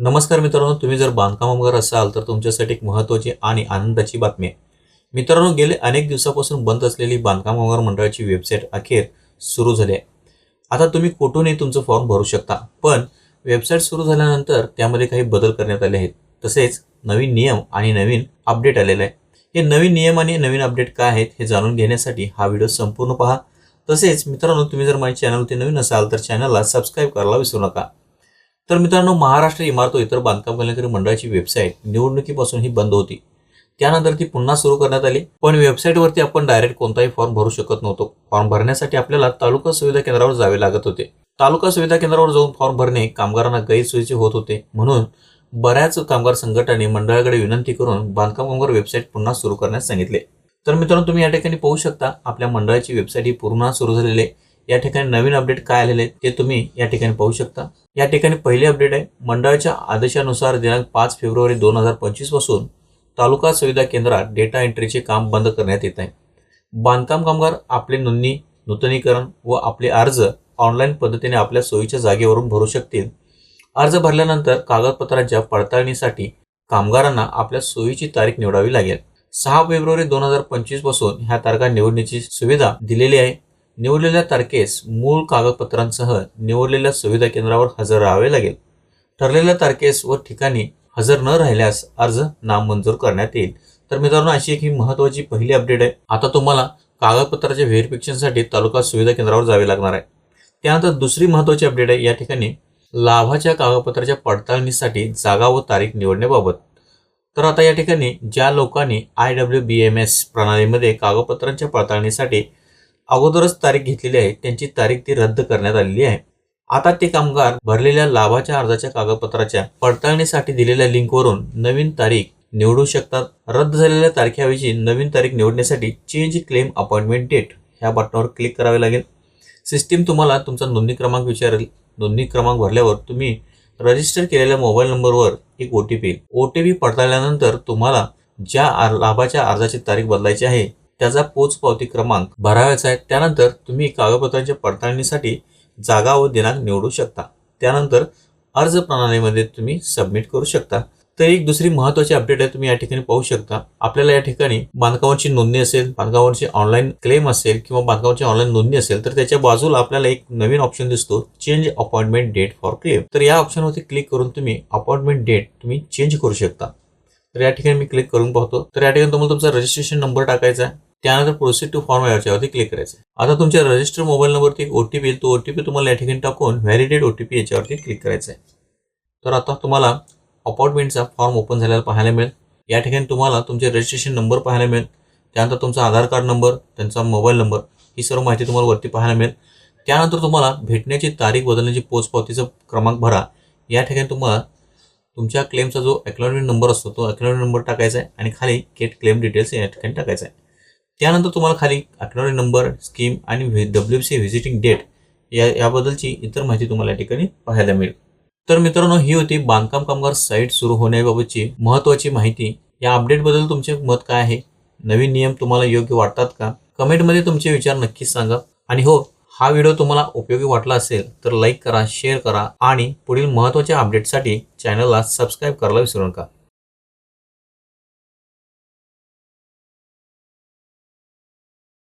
नमस्कार मित्रांनो तुम्ही जर बांधकाम वगैरे असाल तर तुमच्यासाठी एक महत्त्वाची आणि आनंदाची बातमी आहे. मित्रांनो गेले अनेक दिवसापासून बंद असलेली बांधकाम वगैरे मंडळाची वेबसाईट अखेर सुरू झाली आहे. आता तुम्ही कुठूनही तुमचं फॉर्म भरू शकता पण वेबसाईट सुरू झाल्यानंतर त्यामध्ये काही बदल करण्यात आले आहेत. तसेच नवीन नियम आणि नवीन अपडेट आलेलं आहे. हे नवीन नियम आणि नवीन अपडेट काय आहेत हे जाणून घेण्यासाठी हा व्हिडिओ संपूर्ण पहा. तसेच मित्रांनो तुम्ही जर माझ्या चॅनलवरती नवीन असाल तर चॅनलला सबस्क्राईब करायला विसरू नका. तर मित्रांनो महाराष्ट्र इमारत इतर बांधकाम कल्याणकारी मंडळाची वेबसाईट निवडणुकीपासून ही बंद होती. त्यानंतर ती पुन्हा सुरू करण्यात आली. पण वेबसाईटवरती आपण डायरेक्ट कोणताही फॉर्म भरू शकत नव्हतो. फॉर्म भरण्यासाठी आपल्याला तालुका सुविधा केंद्रावर जावे लागत होते. तालुका सुविधा केंद्रावर जाऊन फॉर्म भरणे कामगारांना गैरसोयीचे होत होते. म्हणून बऱ्याच कामगार संघटनांनी मंडळाकडे विनंती करून बांधकाम कामगार वेबसाईट पुन्हा सुरू करण्यास सांगितले. तर मित्रांनो तुम्ही या ठिकाणी पाहू शकता आपल्या मंडळाची वेबसाईट ही पूर्ण सुरू झालेली आहे. या ठिकाणी नवीन अपडेट काय आलेले आहेत ते तुम्ही या ठिकाणी पाहू शकता. या ठिकाणी पहिली अपडेट आहे मंडळाच्या आदेशानुसार दिनांक पाच फेब्रुवारी दोन हजार पंचवीसपासून तालुका सुविधा केंद्रात डेटा एंट्रीचे काम बंद करण्यात येत आहे. बांधकाम कामगार आपले नोंदणी नूतनीकरण व आपले अर्ज ऑनलाईन पद्धतीने आपल्या सोयीच्या जागेवरून भरू शकतील. अर्ज भरल्यानंतर कागदपत्रांच्या पडताळणीसाठी कामगारांना आपल्या सोयीची तारीख निवडावी लागेल. सहा फेब्रुवारी दोन हजार पंचवीसपासून ह्या तारखा निवडण्याची सुविधा दिलेली आहे. निवडलेल्या तारखेस मूळ कागदपत्रांसह निवडलेल्या सुविधा केंद्रावर हजर राहावे लागेल. ठरलेल्या तारखेस व ठिकाणी हजर न राहिल्यास अर्ज नामंजूर करण्यात येईल. तर मित्रांनो अशी एक ही महत्त्वाची पहिली अपडेट आहे. आता तुम्हाला कागदपत्राच्या व्हेरिफिकेशनसाठी तालुका सुविधा केंद्रावर जावे लागणार आहे. त्यानंतर दुसरी महत्त्वाची अपडेट आहे. या ठिकाणी लाभाच्या कागदपत्राच्या पडताळणीसाठी जागा व तारीख निवडण्याबाबत. तर आता या ठिकाणी ज्या लोकांनी I W B M S प्रणालीमध्ये कागदपत्रांच्या पडताळणीसाठी अगोदरच तारीख घेतलेली आहे. त्यांची तारीख ती रद्द करण्यात आलेली आहे. आता ते कामगार भरलेल्या लाभाच्या अर्जाच्या कागदपत्राच्या पडताळणीसाठी दिलेल्या लिंकवरून नवीन तारीख निवडू शकतात. रद्द झालेल्या तारखेऐवजी नवीन तारीख निवडण्यासाठी चेंज क्लेम अपॉइंटमेंट डेट ह्या बटनावर क्लिक करावे लागेल. सिस्टीम तुम्हाला तुमचा नोंदणी क्रमांक विचारेल. नोंदणी क्रमांक भरल्यावर तुम्ही रजिस्टर केलेल्या मोबाईल नंबरवर एक ओ टी पी येईल ओ टी पी पडताळल्यानंतर तुम्हाला ज्या आर- लाभाच्या अर्जाची तारीख बदलायची आहे त्याचा पोचपावती क्रमांक भरावायचा आहे. त्यानंतर तुम्ही कागदपत्रांच्या पडताळणीसाठी जागा व दिनांक निवडू शकता. त्यानंतर अर्ज प्रणालीमध्ये तुम्ही सबमिट करू शकता. तर एक दुसरी महत्वाची अपडेट आहे तुम्ही या ठिकाणी पाहू शकता. आपल्याला या ठिकाणी बांधकामाची नोंदणी असेल बांधकामांची ऑनलाईन क्लेम असेल किंवा बांधकामाची ऑनलाईन नोंदणी असेल तर त्याच्या बाजूला आपल्याला एक नवीन ऑप्शन दिसतो change appointment date for claim. तर या ऑप्शनवरती क्लिक करून तुम्ही अपॉइंटमेंट डेट तुम्ही चेंज करू शकता. तर या ठिकाणी मी क्लिक करून पाहतो. तर या ठिकाणी तुम्हाला तुमचा रजिस्ट्रेशन नंबर टाकायचा आहे. त्यानंतर प्रोसीड टू फॉर्म याच्यावरती क्लिक करायचं आहे. आता तुमच्या रजिस्टर मोबाईल नंबरवरती एक ओटीपी येईल. तो ओ टी पी तुम्हाला या ठिकाणी टाकून व्हॅरिडेड ओ टी पी याच्यावरती क्लिक करायचं आहे. तर आता तुम्हाला अपॉइंटमेंटचा फॉर्म ओपन झालेला पाहायला मिळेल. या ठिकाणी तुम्हाला तुमचे रजिस्ट्रेशन नंबर पाहायला मिळेल. त्यानंतर तुमचा आधार कार्ड नंबर त्यांचा मोबाईल नंबर ही सर्व माहिती तुम्हाला वरती पाहायला मिळेल. त्यानंतर तुम्हाला भेटण्याची तारीख बदलण्याची पोचपावतीचा क्रमांक भरा. या ठिकाणी तुम्हाला तुमच्या क्लेमचा जो अकनॉलमेंट नंबर असतो तो अकनॉलमेंट नंबर टाकायचा आहे आणि खाली गेट क्लेम डिटेल्स या ठिकाणी टाकायचा आहे. त्यानंतर तुम्हाला खाली अकनॉलमेंट नंबर स्कीम आणि डब्ल्यू सी व्हिजिटिंग डेट या याबद्दलची इतर माहिती तुम्हाला या ठिकाणी पाहायला मिळेल. तर मित्रांनो ही होती बांधकाम कामगार साईट सुरू होण्याबाबतची महत्त्वाची माहिती. या अपडेटबद्दल तुमचे मत काय आहे? नवीन नियम तुम्हाला योग्य वाटतात का? कमेंटमध्ये तुमचे विचार नक्कीच सांगा. आणि हो हा व्हिडिओ तुम्हाला उपयोगी वाटला असेल तर लाईक करा शेअर करा आणि पुढील महत्त्वाच्या अपडेटसाठी चॅनलला सबस्क्राईब करायला विसरू नका.